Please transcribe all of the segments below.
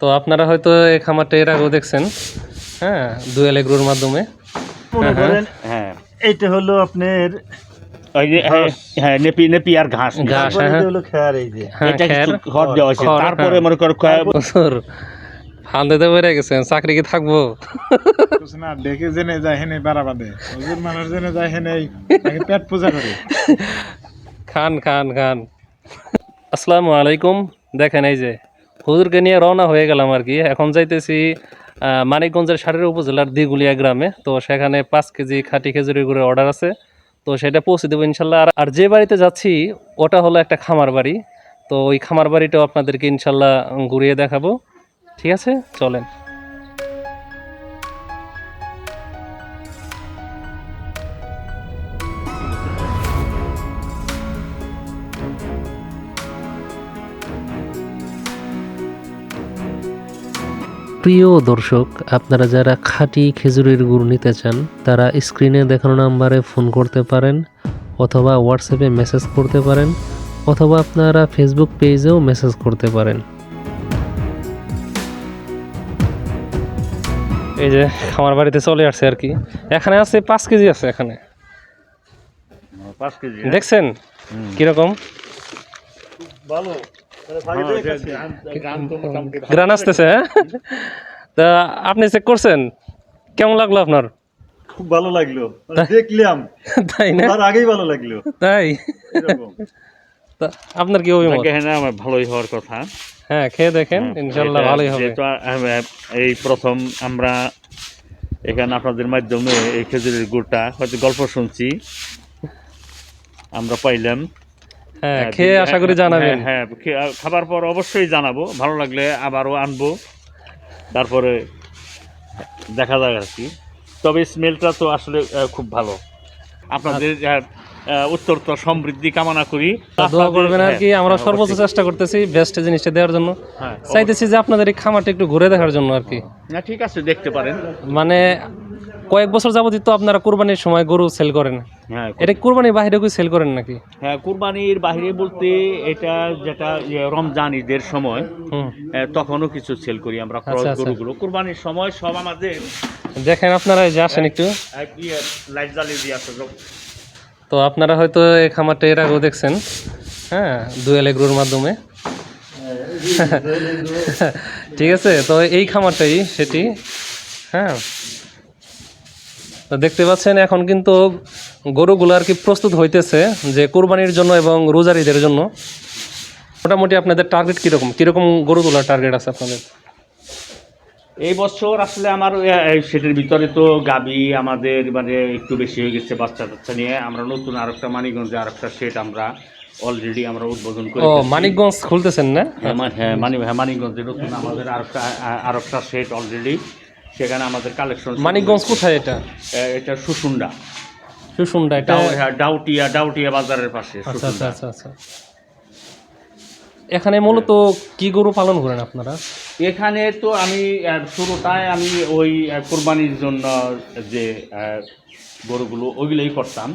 তো আপনারা হয়তো এই খামারটা এর আগেও দেখছেন হ্যাঁ দুয়েল এগ্রোর মাধ্যমে। মনে করেন? হ্যাঁ। এইটা হলো আপনার ওই যে হ্যাঁ, হ্যাঁ নেপি নেপি আর ঘাস। ঘাস তারপরে এটা হলো খেয়ার এই যে। হ্যাঁ এটা খড় দেওয়া হয়েছে। তারপরে হ্যাঁ। মনে করো কয়- বছর ফান্দেতে বেড়ে গেছেন চাকরি কি থাকব? না ডেকে জেনে যায় হেনে হুজুর মানুষ জেনে যায় হেনে তাকে পেট পূজা করে। খান খান খান। আসসালামু আলাইকুম দেখেন এই যে। হুজুরকে নিয়ে রওনা হয়ে গেলাম আর কি। এখন যাইতেছি মানিকগঞ্জের সারের উপজেলার দিগুলিয়া গ্রামে। তো সেখানে পাঁচ কেজি খাঁটি খেজুরি গুড়ের অর্ডার আছে। তো সেটা পৌঁছে দেবো ইনশাল্লাহ। আর- আর যে বাড়িতে যাচ্ছি, ওটা হলো একটা খামার বাড়ি। তো ওই খামার বাড়িটাও আপনাদেরকে ইনশাল্লাহ ঘুরিয়ে দেখাবো। ঠিক আছে? চলেন। প্রিয় দর্শক আপনারা যারা খাঁটি খেজুরের গুড় নিতে চান তারা স্ক্রিনে দেখানো নাম্বারে ফোন করতে পারেন অথবা হোয়াটসঅ্যাপে মেসেজ করতে পারেন অথবা আপনারা ফেসবুক পেজেও মেসেজ করতে পারেন। এই যে আমার বাড়িতে চলে আসছে আর কি। এখানে আছে পাঁচ কেজি আছে এখানে। কেজি দেখছেন? কীরকম? ভালো। তাহলে হ্যাঁ। গ্রান আসতেছে হ্যাঁ? তা আপনি চেক করছেন? কেমন লাগল আপনার? খুব ভালো লাগল। মানে দেখলাম। তাই না? তার আগেই ভালো লাগল। তাই? আপনার কি অভিমত? হ্যাঁ আমার ভালোই হওয়ার কথা। হ্যাঁ খেয়ে দেখেন ইনশাল্লাহ ভালোই হবে। যেহেতু এই প্রথম আমরা এখানে আপনাদের মাধ্যমে এই খেজুরের গুড়টা হয়তো গল্প শুনছি। আমরা পাইলাম। হ্যাঁ হ্যাঁ, খেয়ে আশা করি হ্যাঁ, জানাবেন। হ্যাঁ খাবার পর অবশ্যই জানাব। ভালো লাগলে আবারও আনব। তারপরে দেখা যাক আর কি। তবে স্মেলটা তো আসলে খুব ভালো। আপনাদের আহ, উত্তরোত্তর সমৃদ্ধি কামনা করি। দোয়া করবেন আর কি আমরা সর্বোচ্চ চেষ্টা করতেছি বেস্ট জিনিসটা দেওয়ার জন্য। চাইতেছি যে আপনাদের এই খামারটা একটু ঘুরে দেখার জন্য আর কি। না ঠিক আছে দেখতে পারেন। মানে কয়েক বছর যাবতীয় তো আপনারা কুরবানির সময় গরু সেল করেন। হ্যাঁ এটা কুরবানির বাইরে কি সেল করেন নাকি? হ্যাঁ কুরবানির বাইরে বলতে এটা যেটা ইয়ে, রমজান ঈদের সময় হুম। তখনও কিছু সেল করি আমরা ক্রস আচ্ছা, আচ্ছা। গরুগুলো। কুরবানির সময় সব আমাদের দেখেন আপনারা এই যে আসেন একটু। লাইট জ্বালিয়ে দিয়ে আসে। তো আপনারা হয়তো এই খামারটা এর আগেও দেখছেন। হ্যাঁ দুয়েল এগ্রোর মাধ্যমে। ঠিক আছে তো এই খামারটাই সেটি। হ্যাঁ তো দেখতে পাচ্ছেন এখন কিন্তু গরুগুলো আর কি প্রস্তুত হইতেছে যে কোরবানির জন্য এবং রোজার ঈদের জন্য। মোটামুটি আপনাদের টার্গেট কীরকম? কীরকম গরু তোলার টার্গেট আছে আপনাদের? এই বছর আসলে আমার সেটার ভিতরে তো গাবি আমাদের মানে একটু বেশি হয়ে গেছে বাচ্চা টাচ্চা নিয়ে। আমরা নতুন আর আরেকটা মানিকগঞ্জে আরেকটা সেট আমরা অলরেডি আমরা উদ্বোধন করি ও মানিকগঞ্জ খুলতেছেন না? হ্যাঁ, হ্যাঁ মানি হ্যাঁ মানিকগঞ্জে নতুন আমাদের আরেকটা আ- আরেকটা সেট অলরেডি সেখানে আমাদের কালেকশন মানিকগঞ্জ কোথায় এটা? এটা সুসুন্ডা সুসুন্ডা এটা হ্যাঁ, ডাউটিয়া ডাউটিয়া বাজারের পাশে আচ্ছা আচ্ছা আচ্ছা আচ্ছা। এখানে মূলত কি গরু পালন করেন আপনারা? এখানে তো আমি শুরুটায় আমি ওই কোরবানির জন্য যে গরুগুলো ওইগুলোই করতাম।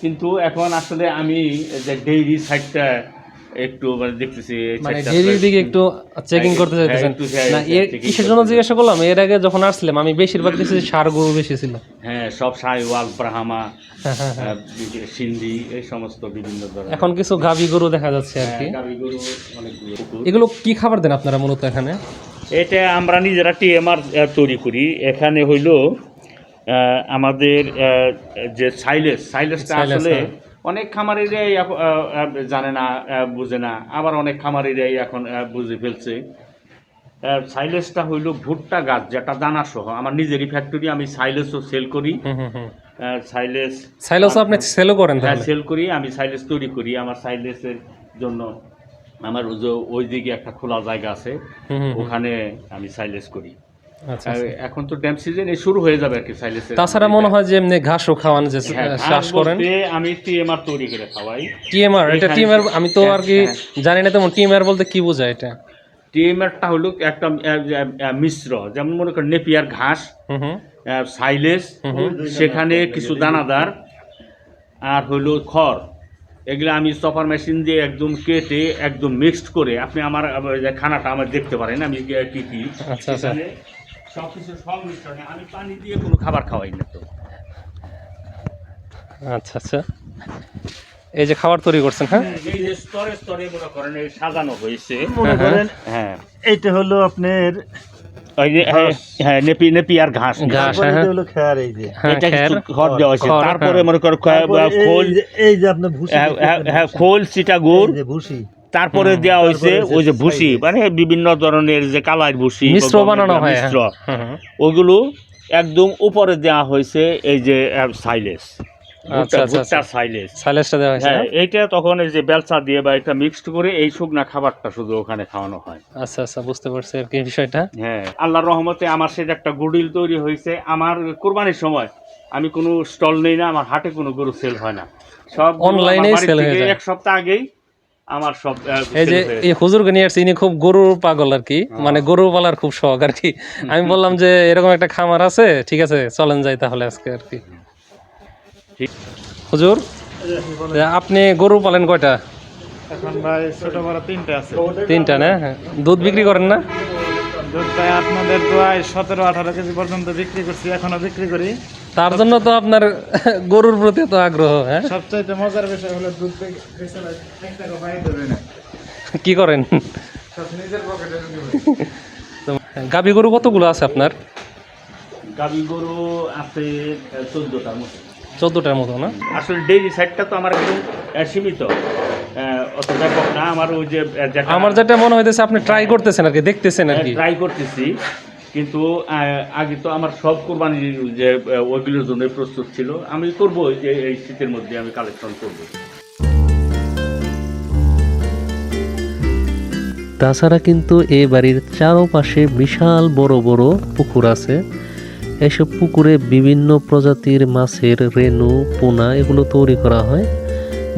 কিন্তু এখন আসলে আমি যে ডেইরি সাইডটা একটু মানে দেখতেছি মানে দিকে একটু চেকিং করতে হ্যাঁ, চাইতেছেন। হ্যাঁ, না হ্যাঁ, এর কিসের জন্য জিজ্ঞাসা করলাম? এর আগে যখন আসছিলাম আমি বেশিরভাগ দেখছি যে সার গরু বেশি ছিল। হ্যাঁ সব সাইওয়াল ব্রাহ্মা হ্যাঁ, হ্যাঁ, হ্যাঁ। সিন্ধি এই সমস্ত বিভিন্ন ধরনের। এখন কিছু গাভী গরু দেখা যাচ্ছে আর কি। হ্যাঁ, গরু অনেকগুলো এগুলো কি খাবার দেন আপনারা মূলত এখানে? এটা আমরা নিজেরা টিএমআর তৈরি করি। এখানে হইল আমাদের যে সাইলেস সাইলেসটা আসলে হ্যাঁ। অনেক খামারিরাই জানে না বুঝে না। আবার অনেক খামারিরাই এখন বুঝে ফেলছে। সাইলেসটা হইল ভুট্টা গাছ যেটা দানা সহ আমার নিজেরই ফ্যাক্টরি আমি সাইলেসও সেল করি। সাইলেস সাইলোস আপনি সেলও করেন হ্যাঁ সেল করি আমি সাইলেস তৈরি করি। আমার সাইলেসের জন্য আমার ওই দিকে একটা খোলা জায়গা আছে। ওখানে আমি সাইলেস করি। আর আচ্ছা। এখন তো ড্যাম সিজন শুরু হয়ে যাবে আর কি সাইলেসের তাছাড়া মনে হয় যে এমনি ঘাসও খাওয়ান যে হ্যাঁ, চাষ ঘাস করেন? আমি টিএমআর তৈরি করে খাওয়াই। টিএমআর এটা টিএমআর আমি তো হ্যাঁ, আর কি হ্যাঁ। জানি না তেমন টিএমআর বলতে কি বোঝায় এটা? টিএমআরটা হলো একটা মিশ্র যেমন মনে করেন নেপিয়ার ঘাস সাইলেস। সেখানে কিছু দানাদার আর হইল খড়। এগুলো আমি চপার মেশিন দিয়ে একদম কেটে একদম মিক্সড করে আপনি আমার খানাটা আমার দেখতে পারেন আমি কি- কি আচ্ছা, আচ্ছা। সেখানে সবকিছু সংমিশ্রণে আমি পানি দিয়ে কোনো খাবার খাওয়াই না তো। আচ্ছা আচ্ছা। এই যে খাবার তৈরি করছেন হ্যাঁ? এই যে স্তরে স্তরে মনে করেন এই সাজানো হয়েছে। মনে করেন হ্যাঁ এইটা হলো আপনার ওই যে হ্যাঁ, হ্যাঁ নেপি নেপি আর ঘাস। ঘাস, তারপরে হ্যাঁ। হলো খেয়ার এই যে। হ্যাঁ এটা খড় দেওয়া হয়েছে। তারপরে হ্যাঁ। মনে করো তারপরে খোল এই যে আপনার ভুসি হ্যাঁ, হ্যাঁ, হ্যাঁ। খোল সিটা গুড়। ভুসি। তারপরে দেওয়া হয়েছে ওই যে ভুসি মানে বিভিন্ন ধরনের যে কালার ভুসি মিশ্র বানানো হয়। মিশ্র। ওগুলো একদম উপরে দেওয়া হয়েছে এই যে সাইলেস আচ্ছা, আচ্ছা, হয়েছে হ্যাঁ? এইটা তখন এই যে বেলচা দিয়ে বা এটা মিক্সড করে এই শুকনা খাবারটা শুধু ওখানে খাওয়ানো হয়। আচ্ছা আচ্ছা বুঝতে পারছি আর কি বিষয়টা। হ্যাঁ আল্লাহর রহমতে আমার সেটা একটা গুডিল তৈরি হয়েছে আমার কোরবানির সময় আমি কোনো স্টল নেই না আমার হাটে কোনো গরু সেল হয় না। সব অনলাইনে হয়ে যায়। এক সপ্তাহ আগেই আমার সব এই যে এই হুজুরকে নিয়ে আসছি ইনি খুব গরুর পাগল আর কি। মানে গরু পালার খুব শখ আর কি। আমি বললাম যে এরকম একটা খামার আছে ঠিক আছে চলেন যাই তাহলে আজকে আর কি। হুজুর আপনি গরু পালেন কয়টা? এখন ভাই ছোট বড় তিনটা আছে। তিনটা না। দুধ বিক্রি করেন না? দুধ আপনাদের প্রায় সতেরো আঠারো কেজি পর্যন্ত বিক্রি করছি এখনও বিক্রি করি। তার জন্য তো আপনার গরুর প্রতি তো আগ্রহ হ্যাঁ? সবচাইতে মজার বিষয় হলো দুধ কি করেন? গাভী গরু কতগুলো আছে আপনার? গাবি গরু আছে চোদ্দটার মতো চোদ্দটার মতো না? আসলে ডেইলি সাইডটা তো আমার একদম সীমিত। অত ব্যাপক না। আমার ওই যে যেটা আমার যেটা মনে হইতেছে আপনি ট্রাই করতেছেন আর কি দেখতেছেন আর কি। ট্রাই করতেছি। কিন্তু আগে তো আমার সব কোরবানির যে ওইগুলোর জন্য প্রস্তুত ছিল। আমি করব যে এই শীতের মধ্যে আমি কালেকশন করব। তাছাড়া কিন্তু এই বাড়ির চারপাশে বিশাল বড় বড় পুকুর আছে। এসব পুকুরে বিভিন্ন প্রজাতির মাছের রেনু পোনা এগুলো তৈরি করা হয়।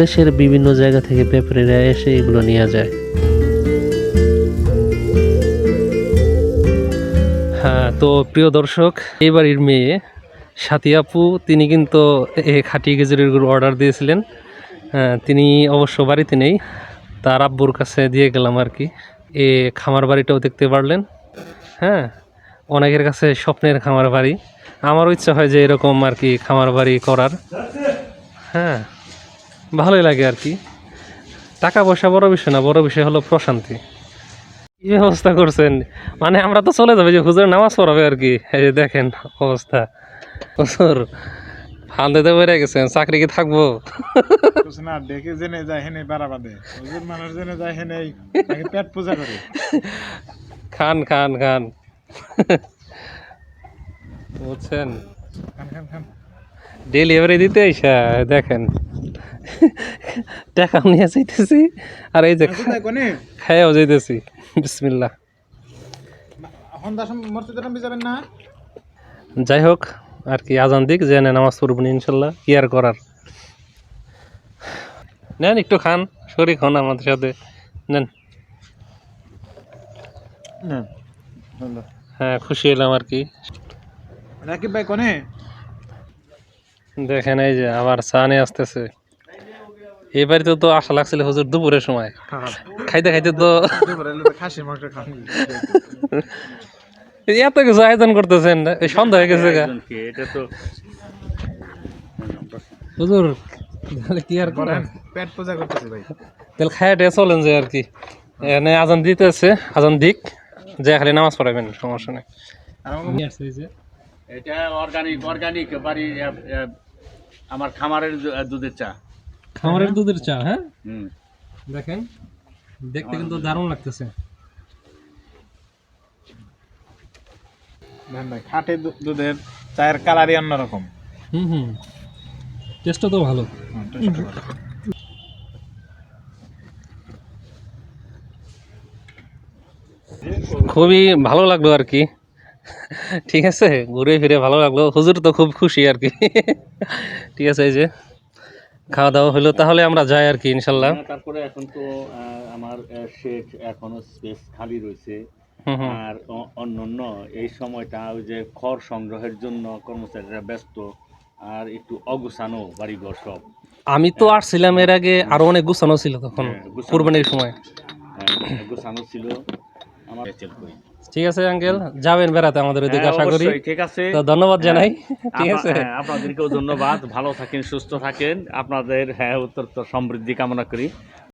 দেশের বিভিন্ন জায়গা থেকে ব্যাপারীরা এসে এগুলো নিয়ে যায়। হ্যাঁ তো প্রিয় দর্শক এই বাড়ির মেয়ে সাথী আপু তিনি কিন্তু খাটি গেজুরির গরু অর্ডার দিয়েছিলেন। হ্যাঁ, তিনি অবশ্য বাড়িতে নেই তার আব্বুর কাছে দিয়ে গেলাম আর কি। এ খামার বাড়িটাও দেখতে পারলেন। হ্যাঁ অনেকের কাছে স্বপ্নের খামার বাড়ি। আমারও ইচ্ছা হয় যে এরকম আর কি খামার বাড়ি করার। হ্যাঁ ভালোই লাগে আর কি। টাকা পয়সা বড় বিষয় না বড় বিষয় হলো প্রশান্তি। কি ব্যবস্থা করছেন? মানে আমরা তো চলে যাবে যে হুজুর নামাজ পড়াবে আর কি। এই যে দেখেন অবস্থা। হুজুর ফান্দেতে বেড়ে গেছেন চাকরি কি থাকব? না ডেকে জেনে যায় হেনে বাড়া হুজুর মানুষ জেনে যায় হেনে পেট পূজা করে? খান খান খান। বুঝছেন খান খান খান ডেলিভারি দিতে এসা দেখেন। টাকা নিয়ে যাইতেছি আর এই যে খাইয়াও যাইতেছি। না? যাই হোক আর কি আজান দিক যে না নামাজ পড়বেন ইনশাল্লাহ কি আর করার। নেন একটু খান শরীর হন আমাদের সাথে। নেন। হ্যাঁ খুশি হলাম আর কি। রাকিব ভাই কোনে? দেখেন এই যে আবার চা নিয়ে আসতেছে। এই বাড়িতে তো আশা লাগছিল হুজুর দুপুরের সময়। খাইতে খাইতে তো এত কিছু আয়োজন করতেছেন এই সন্ধ্যা হয়ে গেছে গা। একজনকে, এটা তো হুজুর তাহলে কি আর করেন পেট পূজা করতেছি ভাই। তাহলে খাইয়া চলেন যে আর কি। এখানে আজান দিতেছে আজান দিক। যে খালি নামাজ পড়াবেন সমস্যা নেই। এটা অর্গানিক অর্গানিক বাড়ি আমার খামারের দুধের চা। খামারের দুধের চা হ্যাঁ? দেখেন দেখতে কিন্তু দারুণ লাগতেছে। ভাই দুধের চায়ের কালারই অন্যরকম। হুম হুম। টেস্টটা তো ভালো। হুম, taste ভালো। খুবই ভালো লাগল আর কি। ঠিক আছে ঘুরে ফিরে ভালো লাগল। হুজুর তো খুব খুশি আর কি। ঠিক আছে এই যে খাওয়া দাওয়া হলো তাহলে আমরা যাই আর কি ইনশাল্লাহ হ্যাঁ, তারপরে এখন তো আমার শেড এখনও স্পেস খালি রয়েছে। আর অন্যান্য এই সময়টা ওই যে খড় সংগ্রহের জন্য কর্মচারীরা ব্যস্ত আর একটু অগুছানো বাড়িঘর সব। আমি তো আসছিলাম এর আগে আরও অনেক গুছানো ছিল তখন হ্যাঁ। কোরবানির সময়। হ্যাঁ, গোছানো ছিল। আমার ঠিক আছে আঙ্কেল। যাবেন বেড়াতে আমাদের ওইদিকে হ্যাঁ, আশা করি। ঠিক আছে। তো ধন্যবাদ জানাই। ঠিক আছে। হ্যাঁ, আপনাদেরকেও ধন্যবাদ। ভালো থাকেন সুস্থ থাকেন। আপনাদের হ্যাঁ উত্তর সমৃদ্ধি কামনা করি।